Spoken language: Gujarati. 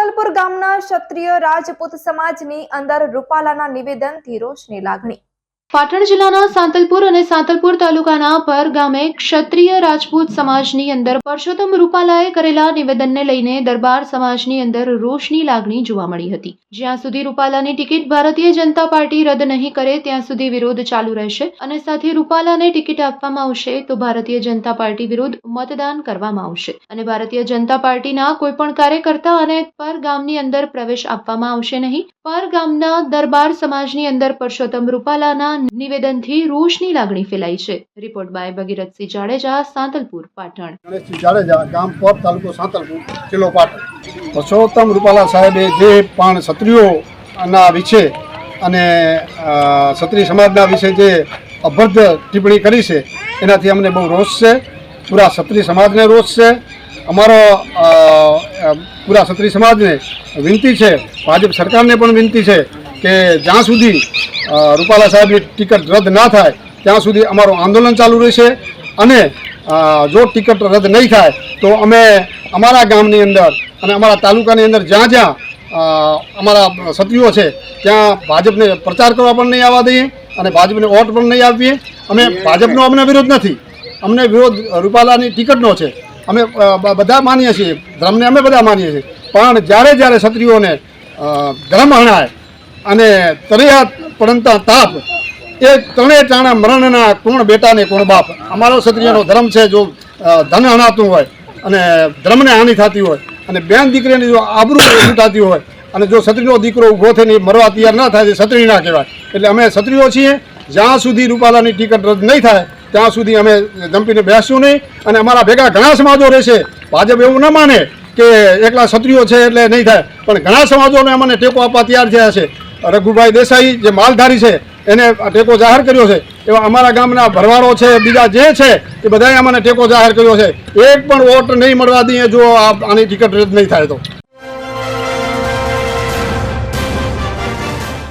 સાંતલપુર ગામના ક્ષત્રિય રાજપૂત સમાજની અંદર રૂપાલાના નિવેદનથી રોષની લાગણી. પાટણ જિલ્લાના સાંતલપુર અને સાંતલપુર તાલુકાના પર ગામે ક્ષત્રિય રાજપૂત સમાજની અંદર પરસોત્તમ રૂપાલાએ કરેલા નિવેદનને લઈને દરબાર સમાજની અંદર રોષની લાગણી જોવા મળી હતી. જ્યાં સુધી રૂપાલાની ટિકિટ ભારતીય જનતા પાર્ટી રદ નહીં કરે, ત્યાં સુધી વિરોધ ચાલુ રહેશે અને સાથે રૂપાલાને ટિકિટ આપવામાં આવશે, તો ભારતીય જનતા પાર્ટી વિરુદ્ધ મતદાન કરવામાં આવશે. અને ભારતીય જનતા પાર્ટીના કોઈપણ કાર્યકર્તા અને પર ગામની અંદર પ્રવેશ આપવામાં આવશે નહીં. પર ગામના દરબાર સમાજની અંદર પરસોત્તમ રૂપાલાના નિવેદનથી રોષની લાગણી ફેલાઈ છે. Report by Bhagirathsinh Jadeja, Santalpur, Patan. ગણેશસિંહ Jadeja, ગામ પોર તાલુકો સાંતલપુર, જિલ્લો પાટણ. પરસોત્તમ રૂપાલા સાહેબે જે પણ ક્ષત્રિયોના વિશે અને ક્ષત્રિય સમાજના વિશે જે અભદ્ર ટિપ્પણી કરી છે, એનાથી અમને બહુ રોષ છે. પૂરા ક્ષત્રિય સમાજને રોષ છે. અમારો પૂરા ક્ષત્રિય સમાજને વિનંતી છે. ભાજપ સરકારને પણ વિનંતી છે. કે જ્યાં સુધી રૂપાલા સાહેબની ટિકિટ રદ ના થાય, ત્યાં સુધી અમારું આંદોલન ચાલુ રહેશે અને જો ટિકિટ રદ નહીં થાય, તો અમે અમારા ગામની અંદર અને અમારા તાલુકાની અંદર જ્યાં જ્યાં અમારા ક્ષત્રિયો છે, ત્યાં ભાજપને પ્રચાર કરવા પણ નહીં આવવા દઈએ અને ભાજપને વોટ પણ નહીં આપીએ. અમે ભાજપનો અમને વિરોધ નથી. અમને વિરોધ રૂપાલાની ટિકિટનો છે. અમે બધા માનીએ છીએ. ધર્મને અમે બધા માનીએ છીએ. પણ જ્યારે જ્યારે ક્ષત્રિયોને ધર્મ હણાય અને તરિયા પડંતા તાપ એ ત્રણેય ટાણા મરણના કોણ બેટા ને કોણ બાપ. અમારો ક્ષત્રિયનો ધર્મ છે જો ધન હણાતું હોય અને ધર્મને હાનિ થતી હોય અને બેન દીકરીની જો આબરૂ લૂંટાતી હોય અને જો ક્ષત્રિયનો દીકરો ઊભો થઈને મરવા તૈયાર ના થાય ક્ષત્રિય ના કહેવાય. એટલે અમે ક્ષત્રિયો છીએ, જ્યાં સુધી રૂપાલાની ટિકિટ રદ નહીં થાય, ત્યાં સુધી અમે જંપીને બેસશું નહીં. અને અમારા ભેગા ઘણા સમાજો રહેશે. ભાજપ એવું ન માને કે એકલા ક્ષત્રિયો છે એટલે નહીં થાય. પણ ઘણા સમાજોને અમને ટેકો આપવા તૈયાર થયા છે. રઘુભાઈ દેસાઈ જે માલધારી છે, એને ટેકો જાહેર કર્યો છે. એવા અમારા ગામના ભરવાડો છે, બીજા જે છે, એ બધાએ અમને ટેકો જાહેર કર્યો છે. એક પણ વોટ નહીં મળવા દઈએ જો આની ટિકિટ રદ નહીં થાય તો.